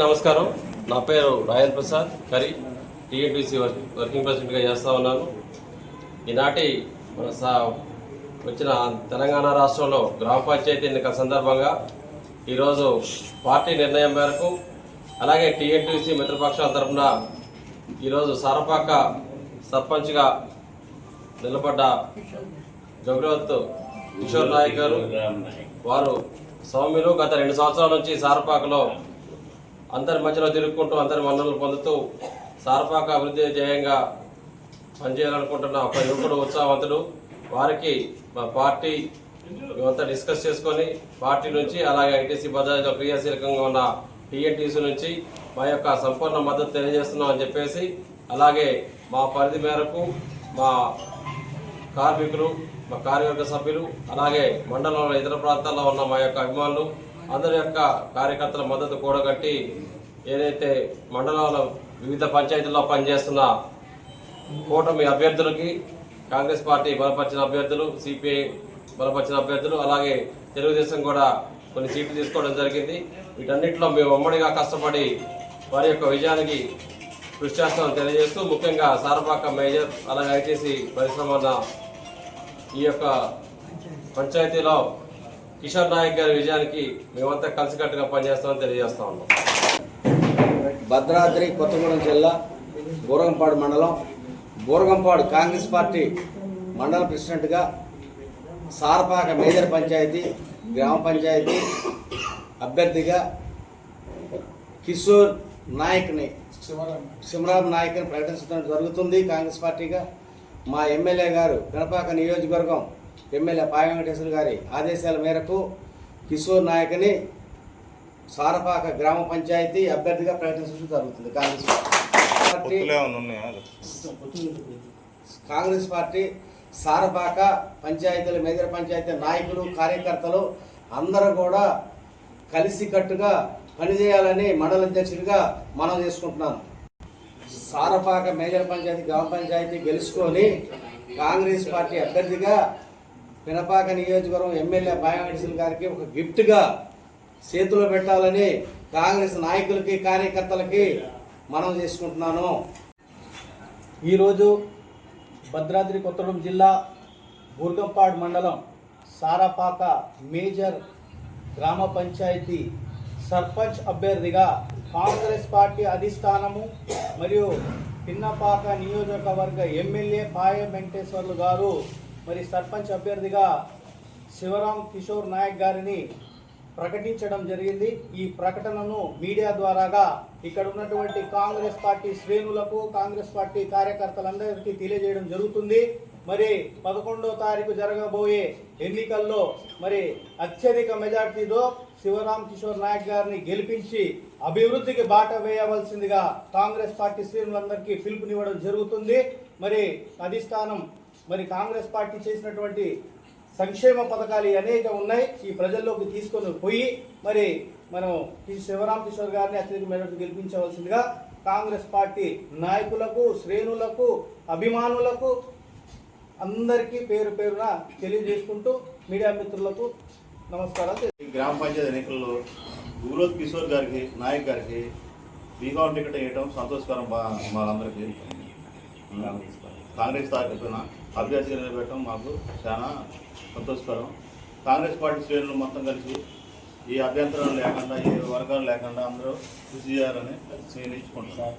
నమస్కారం. నా పేరు రాయల్ ప్రసాద్ కరీ టీఎన్టీసీ వర్కింగ్ ప్రెసిడెంట్గా చేస్తూ ఉన్నాను. ఈనాటి మన సా వచ్చిన తెలంగాణ రాష్ట్రంలో గ్రామ పంచాయతీ ఎన్నికల సందర్భంగా ఈరోజు పార్టీ నిర్ణయం మేరకు అలాగే టీఎన్టీసీ మిత్రపక్షాల తరఫున ఈరోజు సారపాక సర్పంచ్గా నిలబడ్డ జగరవత్ కిషోర్ నాయక్ గారు వారు సౌమ్యులు గత రెండు సంవత్సరాల నుంచి సారపాకలో అందరి మధ్యలో తిరుగుకుంటూ అందరి వనరులు పొందుతూ సార్పాక అభివృద్ధి ధ్యేయంగా పనిచేయాలనుకుంటున్న ఒక యువకుడు ఉత్సాహవంతుడు. వారికి మా పార్టీ మేమంతా డిస్కస్ చేసుకొని పార్టీ నుంచి అలాగే ఐటీసీ బజాజ్లో క్రియాశీలకంగా ఉన్న టీఎన్టీసీ నుంచి మా యొక్క సంపూర్ణ మద్దతు తెలియజేస్తున్నామని చెప్పేసి అలాగే మా పరిధి మేరకు మా కార్మికులు మా కార్యవర్గ సభ్యులు అలాగే మండలంలో ఇతర ప్రాంతాల్లో ఉన్న మా యొక్క అభిమానులు అందరి యొక్క కార్యకర్తల మద్దతు కూడగట్టి ఏదైతే మండలాల వివిధ పంచాయతీల్లో పనిచేస్తున్న కూటమి అభ్యర్థులకి కాంగ్రెస్ పార్టీ బలపరిచిన అభ్యర్థులు సిపిఐ బలపరిచిన అభ్యర్థులు అలాగే తెలుగుదేశం కూడా కొన్ని సీట్లు తీసుకోవడం జరిగింది. వీటన్నిటిలో మేము ఉమ్మడిగా కష్టపడి వారి యొక్క విజయానికి కృషి చేస్తామని తెలియజేస్తూ ముఖ్యంగా సారపాక మేజర్ అలాగే ఐటీసీ పరిశ్రమ ఈ యొక్క పంచాయతీలో కిషోర్ నాయక్ గారి విజయానికి మేమంతా కలిసికట్టుగా పనిచేస్తామని తెలియజేస్తా ఉన్నాం. భద్రాద్రి కొత్తగూడెం జిల్లా బూరగంపాడు మండలం. బూరగంపాడు కాంగ్రెస్ పార్టీ మండల ప్రెసిడెంట్గా సారపాక మేజర్ పంచాయతీ గ్రామ పంచాయతీ అభ్యర్థిగా కిషోర్ నాయక్ని శివరాం నాయక్ని ప్రకటించడం జరుగుతుంది కాంగ్రెస్ పార్టీగా. మా ఎమ్మెల్యే గారు గణపాక నియోజకవర్గం ఎమ్మెల్యే పాయ వెంకటేశ్వర గారి ఆదేశాల మేరకు కిషోర్ నాయక్ని సారపాక గ్రామ పంచాయతీ అభ్యర్థిగా ప్రకటించడం జరుగుతుంది. Congress party Congress party Sarapaka పంచాయతీల మేజర్ పంచాయతీ నాయకులు కార్యకర్తలు అందరూ కూడా కలిసికట్టుగా పనిచేయాలని మండల అధ్యక్షుడిగా మనం చేసుకుంటున్నాను. సారపాక మేజర్ పంచాయతీ గ్రామ పంచాయతీ గెలుచుకొని కాంగ్రెస్ పార్టీ అభ్యర్థిగా పినపాక నియోజకవర్గం ఎమ్మెల్యే బాయవెంకటేశ్వర గారికి ఒక గిఫ్ట్గా చేతిలో పెట్టాలని కాంగ్రెస్ నాయకులకి కార్యకర్తలకి మనం చేసుకుంటున్నాను. ఈరోజు భద్రాద్రి కొత్తగూడెం జిల్లా బూర్గంపాడు మండలం సారాపాక మేజర్ గ్రామ పంచాయతీ సర్పంచ్ అభ్యర్థిగా కాంగ్రెస్ పార్టీ అధిష్టానము మరియు పిన్నపాక నియోజకవర్గ ఎమ్మెల్యే పాయ వెంకటేశ్వర్లు గారు మరి సర్పంచ్ అభ్యర్థిగా శివరాం కిషోర్ నాయక్ గారిని ప్రకటించడం జరిగింది. ఈ ప్రకటనను మీడియా ద్వారాగా ఇక్కడ ఉన్నటువంటి కాంగ్రెస్ పార్టీ శ్రేణులకు కాంగ్రెస్ పార్టీ కార్యకర్తలందరికీ తెలియజేయడం జరుగుతుంది. మరి పదకొండో తారీఖు జరగబోయే ఎన్నికల్లో మరి అత్యధిక మెజార్టీతో శివరాం కిషోర్ నాయక్ గారిని గెలిపించి అభివృద్ధికి బాట వేయవలసిందిగా కాంగ్రెస్ పార్టీ శ్రేణులందరికీ పిలుపునివ్వడం జరుగుతుంది. మరి అధిష్టానం మరి కాంగ్రెస్ పార్టీ చేసినటువంటి సంక్షేమ పథకాలు అనేక ఉన్నాయి. ఈ ప్రజల్లోకి తీసుకొని పోయి మరి మనం ఈ శివరాం కిషోర్ గారిని అత్యధిక మేరకు గెలిపించవలసిందిగా కాంగ్రెస్ పార్టీ నాయకులకు శ్రేణులకు అభిమానులకు అందరికీ పేరు పేరున తెలియజేసుకుంటూ మీడియా మిత్రులకు నమస్కారాలు ఈ గ్రామ పంచాయతీ ఎన్నికల్లో గురువత్ కిషోర్ గారికి నాయక్ గారికి బీకాం టికెట్ వేయటం సంతోషకరం బా కాంగ్రెస్ తరఫున అభ్యర్థిగా నిలబెట్టడం మాకు చాలా సంతోషకరం. కాంగ్రెస్ పార్టీ శ్రేణులు మొత్తం కలిసి ఈ అభ్యంతరం లేకుండా ఏ వర్గాలు లేకుండా అందరూ కృషి చేయాలని నిర్ణయించుకుంటున్నాం